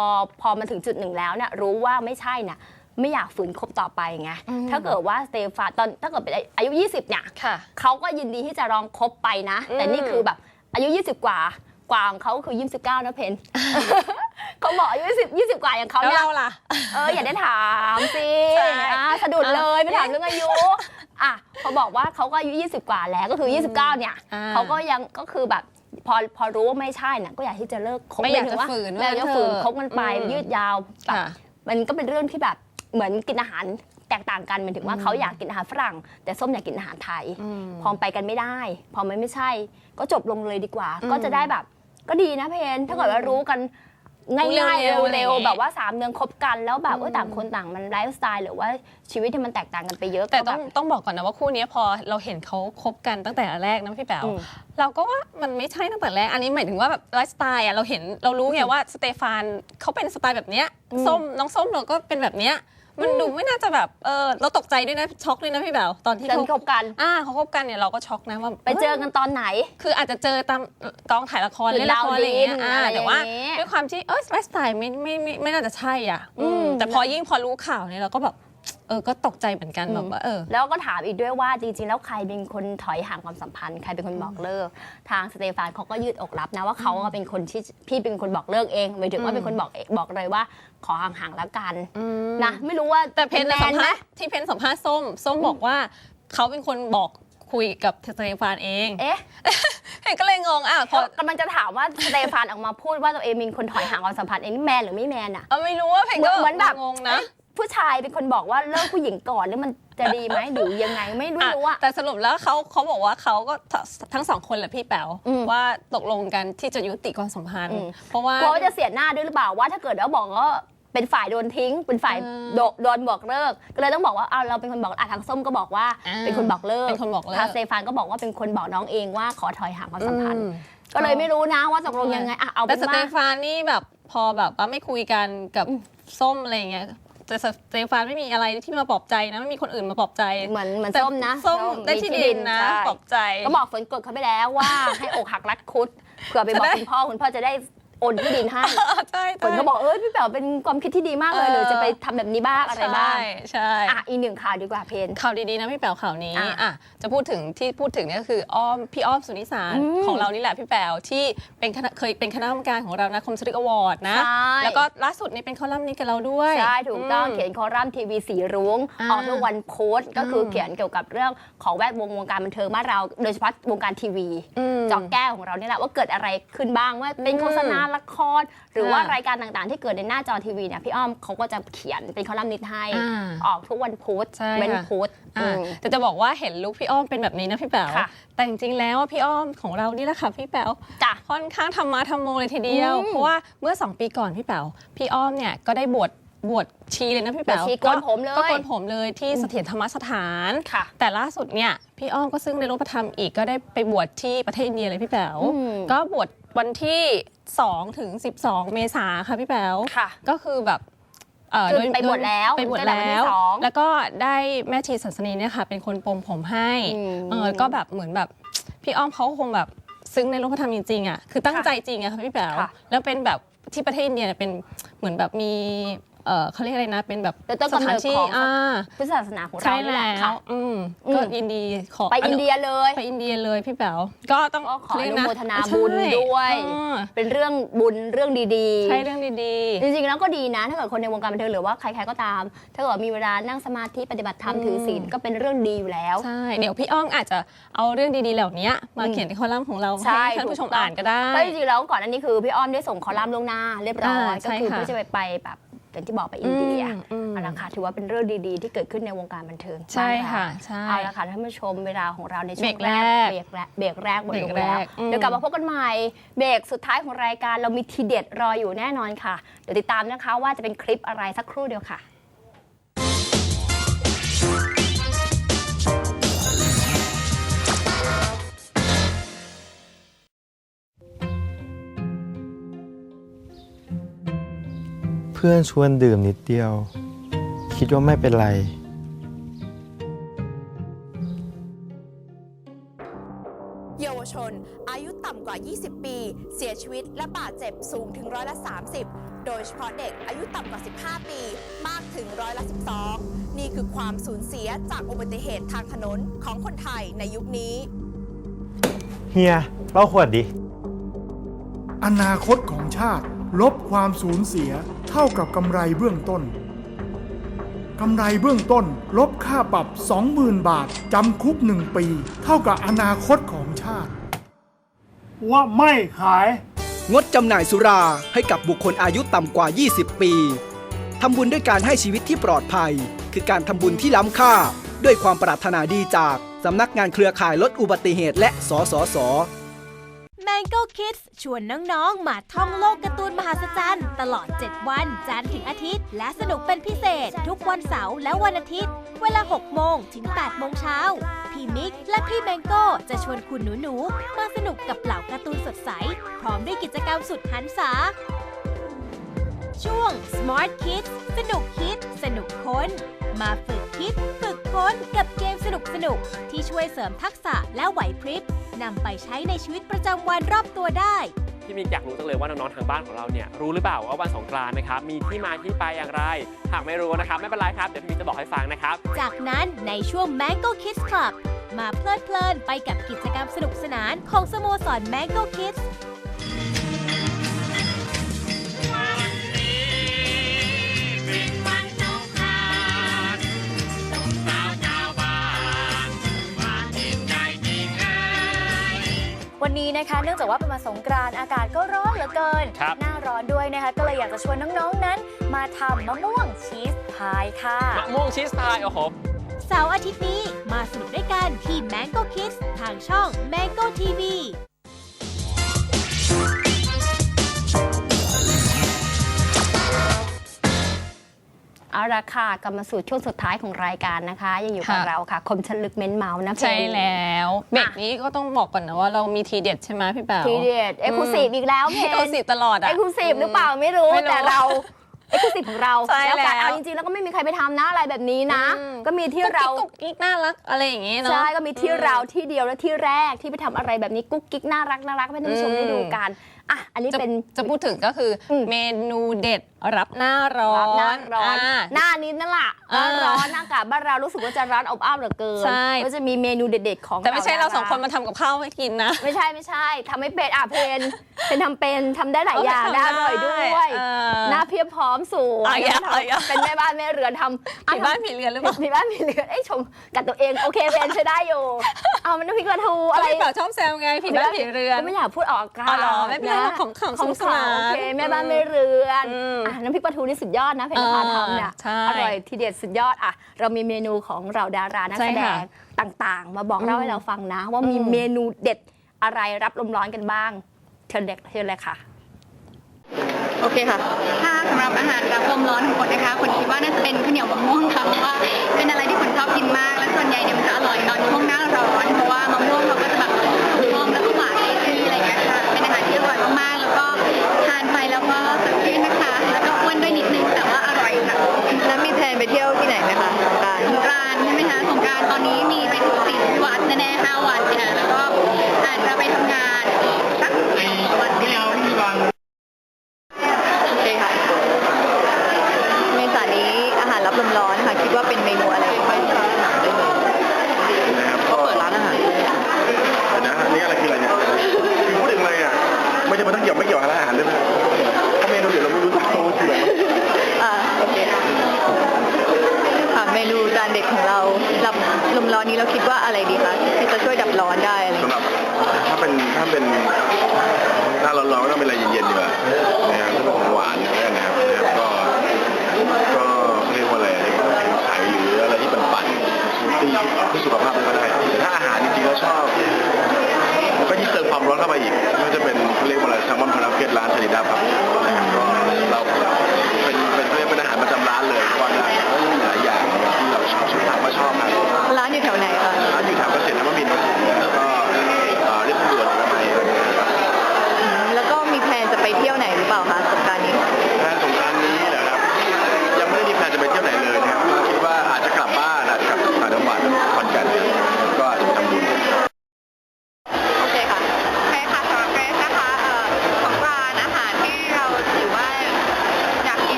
อพอมาถึงจุดหนึ่งแล้วเนี่ยรู้ว่าไม่ใช่เนี่ยไม่อยากฝืนคบต่อไปไงถ้าเกิดว่าสเตฟานตอนถ้าเกิดเป็นอายุ 20เนี่ยค่ะเขาก็ยินดีที่จะลองคบไปนะ แต่นี่คือแบบอายุ 20 กว่ากว่าของเขาคือ29นะเพนเขาบอกอายุ20 20กว่าอย่างเขาแล้วเนี่ยเราล่ะเอออย่าได้ถามสิใช่อะสะดุดเลยไม่ถามเรื่องอายุอะพอบอกว่าเขาก็อายุ20กว่าแล้วก็คือ29เนี่ยอ่าเขาก็ยังก็คือแบบ พอพอรู้ว่าไม่ใช่น่ะก็อยากที่จะเลิกคบไม่อยากถึงจะว่าฝืนไม่อยากจะว่าฝืนเถอะคบกันไปอืมยืดยาวแบบค่ะมันก็เป็นเรื่องที่แบบเหมือนกินอาหารแตกต่างกันหมายถึงว่าเขาอยากกินอาหารฝรั่ง แต่ส้มอยากกินอาหารไทย พอไปกันไม่ได้ พอมันไม่ใช่ ก็จบลงเลยดีกว่าอืมก็จะได้แบบ ก็ดีนะเพนถ้าเกิดว่ารู้กัน ง่ายๆเร็วๆเร็วอะไรอย่างเงี้ยๆแบบว่าสามเดือนคบกันแล้วแบบอืมเออต่างคนต่างมันไลฟ์สไตล์หรือว่าชีวิตที่มันแตกต่างกันไปเยอะแต่ก็ต้แบองบต้องบอกก่อนนะว่าคู่นี้พอเราเห็นเขาคบกันตั้งแต่แรกนะพี่แป๋วอืมเราก็ว่ามันไม่ใช่ตั้งแต่แรกอันนี้หมายถึงว่าแบบไลฟ์สไตล์อะเราเห็นเรารู้ไงว่าสเตฟานเขาเป็นสไตล์แบบเนี้ยอืม ส้มน้องส้มเราก็เป็นแบบเนี้ย มันดูไม่น่าจะแบบเออเราตกใจด้วยนะช็อกด้วยนะพี่แป๋วตอนที่เจอเขาคบกัน อ่าเขาคบกันเนี่ยเราก็ช็อกนะว่าไปเจอกันตอนไหน คืออาจจะเจอตามกองถ่ายละครหรือเล่นละครอะไรอย่างเงี้ยดาวดินอ่าอะไรแต่ว่าอย่างเงี้ยด้วยความที่เออไลฟ์สไตล์ไม่ไม่ไม่ไม่น่าจะใช่อะอืมแต่พอยิ่งพอรู้ข่าวเนี่ยเราก็แบบ เออก็ตกใจเหมือนกันอืมแบบว่าเออ แล้วก็ถามอีกด้วยว่าจริงๆ แล้วใครเป็นคนถอยห่างความสัมพันธ์ ใครเป็นคนบอกเลิก ทางสเตฟานเขาก็ยืดอกรับนะว่าเขาก็เป็นคนที่พี่เป็นคนบอกเลิกเองหมายถึงว่าอืมเป็นคนบอกเองบอกเลยว่าขอห่างๆแล้วกันอืมนะไม่รู้ว่าแต่เพนแมสันมไหมภาษณ์ที่เพนสัมภาษณ์ส้มส้มบอกว่าเขาเป็นคนบอกคุยกับสเตฟานเอง เอ๊ะเพนก็เลยงงอะพเพอราะกำลังจะถามว่าสเตฟานออกมาพูดว่าตัวเองมีคนถอยห่างความสัมพันธ์เองนี่แมนหรือไม่แมนอะเอาไม่รู้ว่าเพนก็เหมือนแบบงงนะเอ๊ะ ผู้ชายเป็นคนบอกว่าเลิกผู้หญิงก่อนแล้วมันจะดีไหมหรือยังไงไม่รู้รู้อะแต่สรุปแล้วเขาเขาบอกว่าเขาก็ททั้งสองคนแหละพี่แป๋วอืมว่าตกลงกันที่จะยุติความสัมพันธ์อืมเพราะว่ากลัวว่าจะเสียหน้าด้วยหรือเปล่าว่าถ้าเกิดว่าบอกว่าเป็นฝ่ายโดนทิ้ง เป็นฝ่ายเออโดโดนบอกเลิก ก็เลยต้องบอกว่าเอาเราเป็นคนบอกอะทางส้มก็บอกว่าอ่าเป็นคนบอกเลิกเป็นคนบอกเลิกทางสเตฟานก็บอกว่าเป็นคนบอกน้องเองว่าขอถอยห่างความสัมพันธ์อืมก็เลยไม่รู้นะว่าตกลงยังไงอะเอาเป็แต่นสเตว่าฟานนี่แบบพอแบบว่าไม่คุยกันกับส้มอะไรอย่างเงี้ย แต่สเตฟานไม่มีอะไรที่มาปลอบใจนะไม่มีคนอื่นมาปลอบใจเหมือนเหมือนแต่ส้มนะส้มได้ที่ดินนะใช่ปลอบใจ ก็บอกฝนกดเขาไปแล้วว่าให้อกหักรัดคุดเผื่อไปบอกจะได้คุณพ่อคุณพ่อจะได้โอ นที่ดินให้ใช่ฝนก็บอกเอ้ยพี่แป๋วเป็นความคิดที่ดีมากเลยเออหรือจะไปทำแบบนี้บ้างอะไรบ้างใช่ใช่ อะอีกหนึ่งข่าวดีกว่าเพน ข่าวดีๆนะพี่แป๋วข่าวนี้อะอะจะพูดถึงที่พูดถึงเนี่ยก็คืออ้อมพี่อ้อมสุนิสารอืมของเรานี่แหละพี่แป๋วที่เป็นคณะเคยเป็นคณะกรรมการของเรานะคมสริกอวอร์ดนะใช่ แล้วก็ล่าสุดนี่เป็นคอลัมน์นี้กับเราด้วย ใช่ถูกต้องมเขียนคอลัมน์ทีวีสีรุ้งอ่าออกทุกวันโพสต์ก็คืออม เขียนเกี่ยวกับเรื่องของแวดวงวงการบันเทิงบ้านเรา โดยเฉพาะวงการทีวี อืมเจอกแก้วของเรานี่แหละว่าเกิดอะไรขึ้นบ้างว่าเป็นอืมโฆษณาละคร หรือว่าค่ะรายการต่างๆ ที่เกิดในหน้าจอทีวีเนี่ยพี่อ้อมเขาก็จะเขียนเป็นคอลัมน์นิดให้อ่าออกทุกวันพุธใช่เว้นค่ะพุธอะอืมแต่จะบอกว่าเห็นลุคพี่อ้อมเป็นแบบนี้นะพี่แป๋วค่ะแต่จริงๆแล้วอะพี่อ้อมของเรานี่แหละค่ะพี่แป๋วจ้ะค่อนข้างทำมาทำโมเลยทีเดียวอืมเพราะว่าเมื่อ 2 ปีก่อนพี่แป๋วพี่อ้อมเนี่ยก็ได้บวช บวชชีเลยนะพี่แป๋วบวชชีโกนผมเลยก็โกนผมเลยที่เสถียรธรรมสถาน ค่ะ แต่ล่าสุดเนี่ยพี่อ้อมก็ซึ่งในรูปธรรมอีกก็ได้ไปบวชที่ประเทศอินเดียเลยพี่แป๋วอืม ก็บวชวันที่2ถึง12 เมษาค่ะพี่แป๋วค่ะ ก็คือแบบเอ่อคือโดยไปบวชแล้วไปบวชตั้งแต่วันที่แล้ว สอง แล้วก็ได้แม่ชีสันสนีเนี่ยค่ะ เป็นคนปรงผมให้ อืม เออก็แบบเหมือนแบบ พี่อ้อมเขาคงแบบซึ้งในรูปธรรมจริงๆอะคือตั้งใจจริงอะค่ะพี่แป๋วค่ะแล้วเป็นแบบที่ประเทศอินเดียเนี่ยเป็นเหมือนแบบมี เออเขาเรียกอะไรนะ เป็นแบบเป็นต้นสกำถาเนินดที่ของ อ่าพุทธศาสนาของเราใช่นี่แหแล้ละค่ะ วอืมอืม ก็ยินดีขอไปอินเดียเลย ไปอินเดียเลยพี่แป๋วก็ต้องก็ขออเรียนุกะโมทนาบุญใช่ด้วยเออเป็นเรื่องบุญเรื่องดีๆ ใช่เรื่องดีจริงๆแล้วก็ดีนะ ถ้าเกิดคนในวงการบันเทิงหรือว่าใครๆก็ตาม ถ้าเกิดมีเวลานั่งสมาธิปฏิบัติธรรมอืม ถือศีลก็เป็นเรื่องดีอยู่แล้วๆใช่ เดี๋ยวพี่อ้อมอาจจะเอาเรื่องดีๆ เหล่านี้มาเขียนในคอลัมน์ของเราใช่ให้ท่านผู้ชมอ่านก็ได้ เพราะจริงๆแล้วก่อนอันนี้คือพี่อ้อมได้ส่งคอลัมน์ล่วงหน้าเรียบร้อยอ่าก็ใช่คือค่ะ เพื่อจะไปไปแบบ อย่างที่บอกไปอินเดียอืมอืมเอาละค่ะถือว่าเป็นเรื่องดีๆ ที่เกิดขึ้นในวงการบันเทิงใช่บ้านเราค่ะใช่เอาละค่ะท่านผู้ชมเวลาของเราในช่วงเบรกแรกเบรกแรกเบรกแรกหมดลงเบรกแรแล้วกอืมเดี๋ยวกลับมาพบกันใหม่เบรกสุดท้ายของรายการเรามีทีเด็ดรออยู่แน่นอนค่ะเดี๋ยวติดตามนะคะว่าจะเป็นคลิปอะไรสักครู่เดียวค่ะ พื่อนชวนดื่มนิดเดียว คิดว่าไม่เป็นไร เยาวชน อายุต่ำกว่า 20 ปี เสียชีวิตและบาดเจ็บสูงถึงร้อยละ 30 โดยยเฉพาะเด็กอายุต่ำกว่า 15 ปี มากถึงร้อยละ 12 นี่คือความสูญเสียจากอุบัติเหตุทางถนนของคนไทยในยุคนี้ เฮียเล่าขวดดิ อนาคตของชาติ ลบความสูญเสียเท่ากับกำไรเบื้องต้นกำไรเบื้องต้น ลบค่าปรับ 20,000 บาท จำคุกหนึ่งปี เท่ากับอนาคตของชาติ ว่าไม่ขาย งดจำหน่ายสุราให้กับบุคคลอายุต่ำกว่า 20 ปีทำบุญด้วยการให้ชีวิตที่ปลอดภัย คือการทำบุญที่ล้ำค่า ด้วยความปรารถนาดีจาก สำนักงานเครือข่ายลดอุบัติเหตุและสสส Mango Kids ชวนน้องๆ มาท่องโลกการ์ตูนมหัศจรรย์ตลอด 7 วัน จันทร์ถึงอาทิตย์ และสนุกเป็นพิเศษ ทุกวันเสาร์และวันอาทิตย์ เวลา 6 โมงถึง 8 โมงเช้า พี่มิกและพี่แมงโก้จะชวนคุณหนูๆ มาสนุกกับเหล่าการ์ตูนสดใส พร้อมด้วยกิจกรรมสุดหันษา ช่วง Smart Kids สนุกคิด สนุกค้น มาฝึกคิด ฝึกค้นกับเกมสนุก ๆที่ช่วยเสริมทักษะและไหวพริบนำไปใช้ในชีวิตประจำวันรอบตัวได้ พี่มิกอยากรู้จังเลยว่าน้องๆทางบ้านของเราเนี่ยรู้หรือเปล่าว่าวันสงกรานต์นะครับมีที่มาที่ไปอย่างไร หากไม่รู้นะครับไม่เป็นไรครับเดี๋ยวพี่มิกจะบอกให้ฟังนะครับ จากนั้นในช่วง Mango Kids Club มาเพลิดเพลินไปกับกิจกรรมสนุกสนานของสโมสร Mango Kids นนี้นะคะ เนื่องจากว่าเป็นวันสงกรานต์อากาศก็ร้อนเหลือเกิน ครับหน้าร้อนด้วยนะคะ ก็เลยอยากจะชวนน้องๆนั้น มาทำมะม่วงชีสพายค่ะ มะม่วงชีสพายโอ้โห เสาร์อาทิตย์นี้มาสนุกด้วยกันที่ Mango Kids ทางช่อง Mango TV เอาละค่ะกลับมาสู่ช่วงสุดท้ายของรายการนะคะ ยังอยู่กับค่ะ เราค่ะ คมชันลึกเม้นเมาส์นะเพใช่แล้วเบรกนี้ก็ต้องบอกก่อนนะว่าเรามีทีเด็ดใช่ไหมพี่แป๋ว ทีเด็ดเอ็กซ์คลูซีฟอีกแล้วเพเอ็กซ์คลูซีฟตลอดอะเอ็กซ์คลูซีฟหรือเปล่าไม่รู้ไม่รู้แต่เราเอ็กซ์คลูซีฟของเราใช่แล้วกันแล้ว เอาจริงๆแล้วก็ไม่มีใครไปทำนะอะไรแบบนี้นะอืมก็มีที่เรากุ๊กกิ๊กน่ารักอะไรอย่างงี้เนาะ ใช่ก็มีที่เราที่เดียวและที่แรกที่ไปทำอะไรแบบนี้กุ๊กกิ๊กน่ารักน่ารักให้ท่านผู้ชมอืม ได้ดูกันอะอันนี้จะเป็น จะพูดถึงก็คืออมเมนูเด็ด รับหน้าร้อนหน้าร้อนา หน้านี้นั่นแหละหอ่าน้าร้อนหน้าอากาศบ้านเรารู้สึกว่าจะร้อนอบอ้าวเหลือเกินใช่ ก็จะมีเมนูเด็ดๆของแต่ไม่ใช่เราสองคนดมาทำกับข้าวให้กินนะ ไม่ใช่ไม่ใช่ทำไม่เป็นอะเพนเพนทำเป็นทำได้หลายอย่างเออได้อทำได้ร่อยด้วยเออหน้าเพียบพร้อมสวยเอาอีกแล้วเอาอีกแล้วเป็นแม่บ้านแม่เรือนทำผีบ้านผีเรือนหรือเปล่าผีบ้านผีเรือนไอ้ยชมกับตัวเองโอเคเพนใช้ได้อยู่ เอามันน้ำพริกปลาทูอะอะไรไร พี่แป๋วชอบแซวไงผีบ้านผีเรือนก็ไม่อยากพูดออกอากาศอ๋อเหรอไม่เป็นไรนะของขำสนุกสนานโอเคแม่บ้านแม่เรือนอืม อะน้ำพริกปลาทูนี่สุดยอดนะเพนพาทำเนี่ยใช่อร่อยทีเด็ดสุดยอดอะเรามีเมนูของเราดารานักใช่แสดค่ะงต่างๆ มาบอกเล่าให้เราฟังนะ ว่ามีอืม เมนูเด็ดอะไรรับลมร้อนกันบ้างเชิญเด็กเชิญเลยค่ะ โอเคค่ะ ถ้าสำหรับอาหารรับลมร้อนของคนนะคะคนคิดว่าน่าจะเป็นข้าวเหนียวมะม่วงค่ะเพราะว่าเป็นอะไรที่คนชอบกินมาก และส่วนใหญ่เนี่ยมันจะอร่อยตอนช่วงหน้าร้อนเพราะว่า ต้องเกี่ยวไม่เกี่ยวกับร้านอาหารด้วยนะถ้าเมนูเดี๋ยวเราไม่รู้จักเขาคืออะไรอ่าโอเคค่ะค่ะเมนูจานเด็ดของเรารับลมร้อนนี้เราคิดว่าอะไรดีคะที่จะช่วยดับร้อนได้อะไรอย่างสำหเงี้ยรับถ้าเป็นถ้าเป็นถ้าร้อนๆก็ต้องเป็นอะไรเย็นๆดีกว่านะครับถ้าเป็นของหวานแล้วกันนะครับนะครับก็ก็เรียกว่าอะไรเรียกว่าแข็งไขหรืออะไรที่ปั่นๆที่ที่สุขภาพก็ได้แต่ถ้าอาหารจริงๆแล้วชอบมันก็ยิ่งเติมความร้อนเข้าไปอีกมันจะเป็น เขาเรียกว่าอะไรแซลมอนพาราเกตร้านชนิดาครับนะครับก็เราเป็นเป็นเรียกเป็นอาหารประจำร้านเลยว่าไล้วมีหลายอย่างที่เราชอบชอบมาชอบครับร้านอยู่แถวไหนคะร้านอยู่แถวเกษตรน้ำมันบินแล้วก็เรียบทางด่วนทำไมรแล้วก็มีแพนจะไปเที่ยวไหนหรือเปล่าคะสงการนี้ แพนสงการนี้นะครับยังไม่ได้มีแพนจะไปเที่ยวไหนเลยนะครับคิดว่าอาจจะกลับบ้านอาจจะกลับต่างจังหวัดขอนแก่น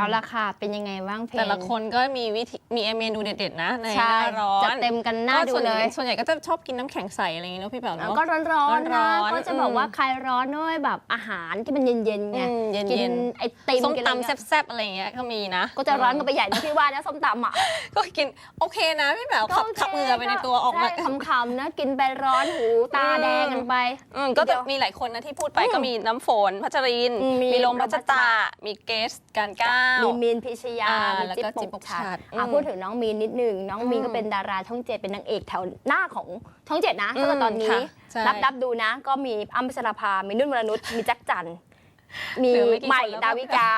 เอาละค่ะ เป็นยังไงบ้างเพลงแต่ละคนก็มีวิธีมีเมนูเด็ดๆนะในหใช่น้าร้อนจะเต็มกันหน้าดูส่วนเลยส่วนใหญ่ก็จะชอบกินน้ำแข็งใสอะไรอย่างเงี้ยเนอะพี่แป๋วแล้วเนาะก็ร้อนๆร้นะอนๆก็จะบอกว่าอืมใครร้อนด้วยแบบอาหารที่มันเย็นๆไงอืมเย็นๆ กินไอติมส้มกินอะไรตำเงี้ยแซ่บๆอะไรอย่างเงี้ยก็มีนะก็จะร้อนกันไปใหญ่นะพี่ว่านะส้มตำอะก็กินโอเคนะพี่แป๋วขับขับเหงื่อไปในตัวออกมา ใช่คำๆนะกินไปร้อนหูตาแดงกันไป อืมก็จะมีหลายคนนะที่พูดไปอืมก็มีน้ำฝนพัชริน อืมมีมีลมพัชลมพัชตาตา มีเกสการก้าวมีมีนพิชยาอ่ามีแล้วจิ๊บก็ปจิ๊บกปกฉัฉัดดอะอืมพูดถึงน้องมีนนิดหนึ่งน้องมีนอืมก็เป็นดาราช่องเจ็ดเป็นนางเอกแถวหน้าของช่องเจ็ดนะถ้าเกิดตอนนี้ค่ะใช่นับนับดูนะ ก็มีอ้ำพัชราภามีนุ่นวรนุชมีแจักจันทร์มีเหลือไม่กี่ใหม่คนแล้ว ดาวิกา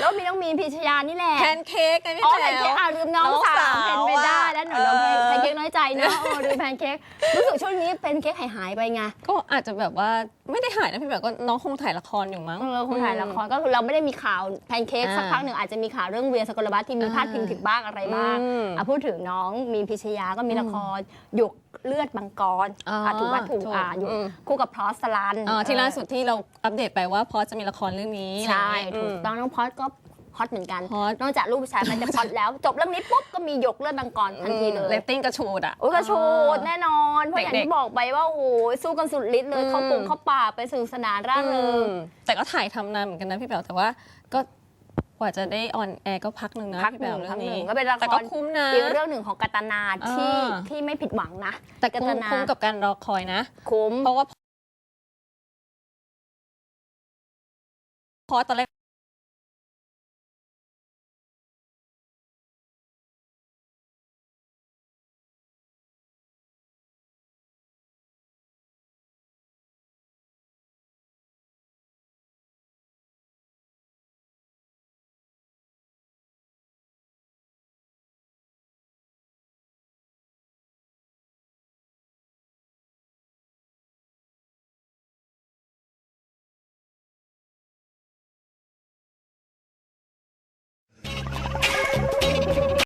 แล้วมีน้องมีนพิชยานี่แหละแพนเค้กไงพี่อ๋อแป๋แพนเค้กว อะลืมน้องสาวแพนไม่ได้อะแล้วหนูน้องแพนเออ แพนเค้กน้อยใจเนอะเออลืมแพนเค้กรู้สึกช่วงนี้แพนเค้กหายหายๆไปไงก็อาจจะแบบว่าไม่ได้หายนะพี่แป๋วก็น้องคงถ่ายละครอยู่มั้ง เออคงถ่ายละครก็คือเราไม่ได้มีข่าวแพนเค้กอ่าสักพักหนึ่งอาจจะมีข่าวเรื่องเวียสกลวัฒน์ที่มีอ่าพาดพิงถึงบ้างอะไรบ้างอืม อะพูดถึงน้องมีนพิชยาก็มีละครหยกเลือดมังกรอ๋ออะถูกว่าถูกถูกอะอยู่อืม คู่กับพรอสสลันอ๋อที่เออล่าสุดที่เราอัปเดตไปว่าพอจะมีละครเรื่องนี้ใช่อะไรถูย่างกเงี้ยต้องน้องพอสก็ฮอตเหมือนกันฮอตนอกจากลูกผู้ชายมันจะพอตแล้ว จบเรื่องนี้ปุ๊บก็มีหยกเลือดมังกรทันทีเลเรย ตติ้งกระชูดอะ โอ้ยกระโชดแน่นอน เพราะอย่างเด็กๆที่บอกไปว่าโอ้โหสู้กันสุดฤทธิ์เลย อืม เข้าปงเข้าป่าไปสนุกสนานร่าเริงอืมแต่ก็ถ่ายทำนานเหมือนกันนะพี่แป๋วแต่ว่าก็ กว่าจะได้ออนแอร์ก็พักหนึ่งนะพักพี่หแป๋นึ่วงเรื่พัอกงหนึ่นี้งก็เป็นละคแต่ก็รคุ้มนะอีกเรื่องหนึ่งของกาตนาที่อ่าที่ไม่ผิดหวังนะ แต่กาคุ้ตมนาคุ้มกับการรอคอยนะ คุ้มเพราะว่าพอตอนแรก